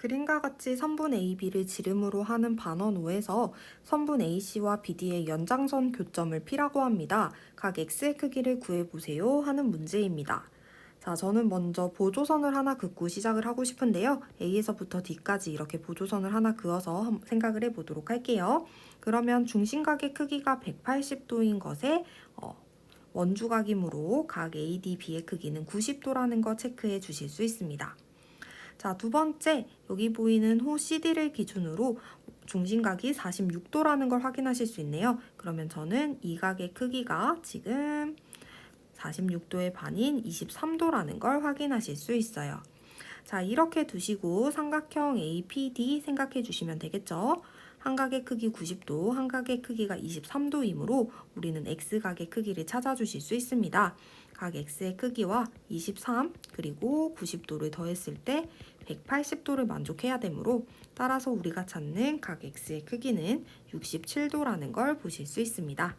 그림과 같이 선분 AB를 지름으로 하는 반원 5에서 선분 AC와 BD의 연장선 교점을 P라고 합니다. 각 X의 크기를 구해보세요 하는 문제입니다. 자, 저는 먼저 보조선을 하나 긋고 시작을 하고 싶은데요. A에서부터 D까지 이렇게 보조선을 하나 그어서 한- 생각을 해보도록 할게요. 그러면 중심각의 크기가 180도인 것에 어, 원주각이므로 각 AD, B의 크기는 90도라는 거 체크해 주실 수 있습니다. 자, 두 번째, 여기 보이는 호 CD를 기준으로 중심각이 46도라는 걸 확인하실 수 있네요. 그러면 저는 이 각의 크기가 지금 46도의 반인 23도라는 걸 확인하실 수 있어요. 자, 이렇게 두시고 삼각형 APD 생각해 주시면 되겠죠? 한 각의 크기 90도, 한 각의 크기가 23도이므로 우리는 X각의 크기를 찾아주실 수 있습니다. 각 X의 크기와 23 그리고 90도를 더했을 때 180도를 만족해야 되므로 따라서 우리가 찾는 각 X의 크기는 67도라는 걸 보실 수 있습니다.